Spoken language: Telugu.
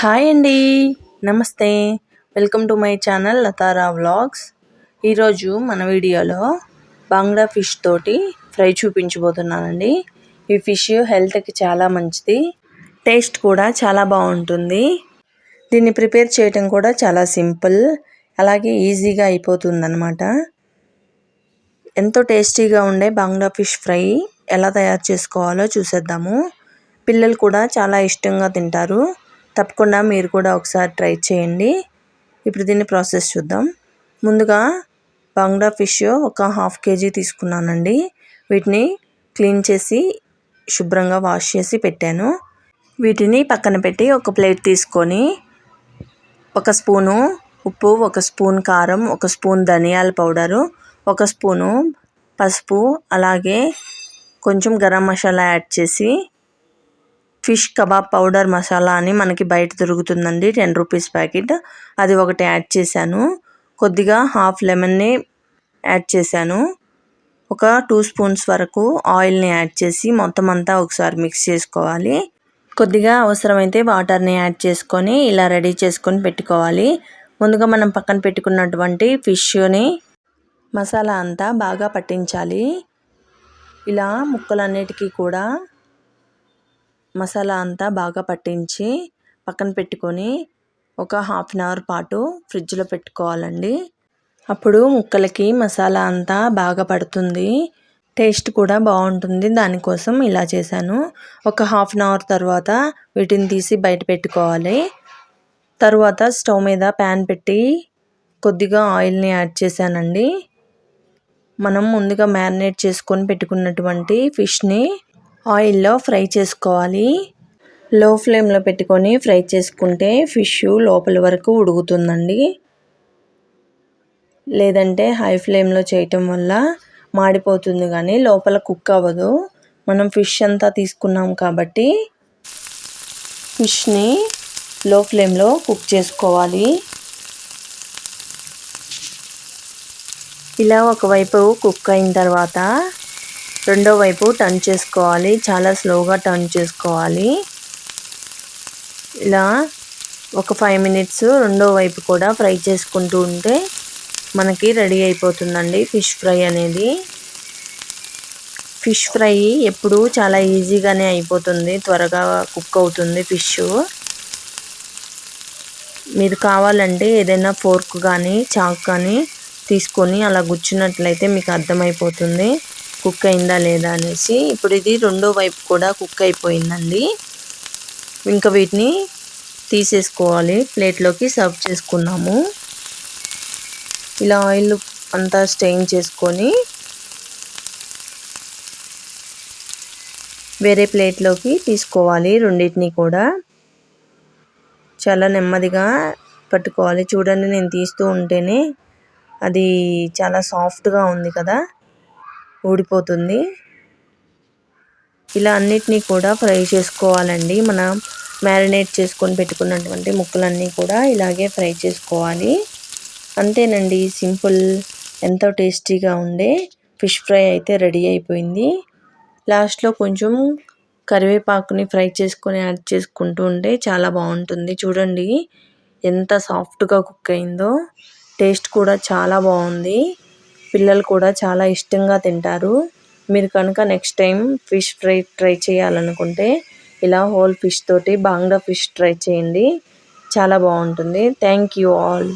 హాయ్ అండి. నమస్తే. Welcome to my channel Lathara vlogs. ఈరోజు మన వీడియోలో బాంగ్డా ఫిష్ తోటి ఫ్రై చూపించబోతున్నానండి. ఈ ఫిష్ హెల్త్కి చాలా మంచిది. టేస్ట్ కూడా చాలా బాగుంటుంది. దీన్ని ప్రిపేర్ చేయటం కూడా చాలా సింపుల్ అలాగే ఈజీగా అయిపోతుందన్నమాట. ఎంతో టేస్టీగా ఉండే బాంగ్డా ఫిష్ ఫ్రై ఎలా తయారు చేసుకోవాలో చూసేద్దాము. పిల్లలు కూడా చాలా ఇష్టంగా తింటారు. తప్పకుండా మీరు కూడా ఒకసారి ట్రై చేయండి. ఇప్పుడు దీన్ని ప్రాసెస్ చూద్దాం. ముందుగా బంగ్డా ఫిష్ ఒక హాఫ్ కేజీ తీసుకున్నానండి. వీటిని క్లీన్ చేసి శుభ్రంగా వాష్ చేసి పెట్టాను. వీటిని పక్కన పెట్టి ఒక ప్లేట్ తీసుకొని ఒక స్పూను ఉప్పు ఒక స్పూన్ కారం ఒక స్పూన్ ధనియాల పౌడరు ఒక స్పూను పసుపు అలాగే కొంచెం గరం మసాలా యాడ్ చేసి ఫిష్ కబాబ్ పౌడర్ మసాలా అని మనకి బయట దొరుకుతుందండి. Ten rupees packet. అది ఒకటి యాడ్ చేశాను. కొద్దిగా హాఫ్ లెమన్ని యాడ్ చేశాను. ఒక టూ స్పూన్స్ వరకు ఆయిల్ని యాడ్ చేసి మొత్తం అంతా ఒకసారి మిక్స్ చేసుకోవాలి. కొద్దిగా అవసరమైతే వాటర్ని యాడ్ చేసుకొని ఇలా రెడీ చేసుకొని పెట్టుకోవాలి. ముందుగా మనం పక్కన పెట్టుకున్నటువంటి ఫిష్ని మసాలా అంతా బాగా పట్టించాలి. ఇలా ముక్కలన్నిటికీ కూడా మసాలా అంతా బాగా పట్టించి పక్కన పెట్టుకొని ఒక హాఫ్ అన్ అవర్ పాటు ఫ్రిడ్జ్లో పెట్టుకోవాలండి. అప్పుడు ముక్కలకి మసాలా అంతా బాగా పడుతుంది. టేస్ట్ కూడా బాగుంటుంది. దానికోసం ఇలా చేశాను. ఒక హాఫ్ అన్ అవర్ తర్వాత వీటిని తీసి బయట పెట్టుకోవాలి. తర్వాత స్టవ్ మీద ప్యాన్ పెట్టి కొద్దిగా ఆయిల్ని యాడ్ చేశానండి. మనం ముందుగా మ్యారినేట్ చేసుకొని పెట్టుకున్నటువంటి ఫిష్ని ఆయిల్లో ఫ్రై చేసుకోవాలి. లో ఫ్లేమ్లో పెట్టుకొని ఫ్రై చేసుకుంటే ఫిష్ లోపల వరకు ఉడుకుతుందండి. లేదంటే హై ఫ్లేమ్లో చేయటం వల్ల మాడిపోతుంది కానీ లోపల కుక్ అవ్వదు. మనం ఫిష్ అంతా తీసుకున్నాం కాబట్టి ఫిష్ని లో ఫ్లేమ్లో కుక్ చేసుకోవాలి. ఇలా ఒకవైపు కుక్ అయిన తర్వాత రెండో వైపు టర్న్ చేసుకోవాలి. చాలా స్లోగా టర్న్ చేసుకోవాలి. ఇలా ఒక ఫైవ్ మినిట్స్ రెండో వైపు కూడా ఫ్రై చేసుకుంటూ ఉంటే మనకి రెడీ అయిపోతుందండి ఫిష్ ఫ్రై అనేది. ఫిష్ ఫ్రై ఎప్పుడు చాలా ఈజీగానే అయిపోతుంది. త్వరగా కుక్ అవుతుంది ఫిష్ మీరు కావాలంటే ఏదైనా ఫోర్క్ కానీ చాక్ కానీ తీసుకొని అలా గుచ్చినట్లయితే మీకు అర్థమైపోతుంది. కుక్ అయిందా లేదా అనేసి ఇప్పుడు ఇది రెండో వైపు కూడా కుక్ అయిపోయిందండి. ఇంకా వీటిని తీసేసుకోవాలి. ప్లేట్లోకి సర్వ్ చేసుకున్నాము. ఇలా ఆయిల్ అంతా స్టెయిన్ చేసుకొని వేరే ప్లేట్లోకి తీసుకోవాలి రెండింటిని కూడా. చాలా నెమ్మదిగా పట్టుకోవాలి. చూడండి నేను తీస్తూ ఉంటేనే అది చాలా సాఫ్ట్గా ఉంది కదా. ఊడిపోతుంది. ఇలా అన్నిటినీ కూడా ఫ్రై చేసుకోవాలండి. మన మ్యారినేట్ చేసుకొని పెట్టుకున్నటువంటి ముక్కలన్నీ కూడా ఇలాగే ఫ్రై చేసుకోవాలి. అంతేనండి సింపుల్ ఎంతో టేస్టీగా ఉండే ఫిష్ ఫ్రై అయితే రెడీ అయిపోయింది. లాస్ట్లో కొంచెం కరివేపాకుని ఫ్రై చేసుకొని యాడ్ చేసుకుంటూ ఉంటే చాలా బాగుంటుంది. చూడండి ఎంత సాఫ్ట్గా కుక్ అయిందో. టేస్ట్ కూడా చాలా బాగుంది. పిల్లలు కూడా చాలా ఇష్టంగా తింటారు. మీరు కనుక next time fish fry try చేయాలనుకుంటే ఇలా హోల్ ఫిష్ తోటి బాంగ్డా ఫిష్ ట్రై చేయండి. చాలా బాగుంటుంది. Thank you all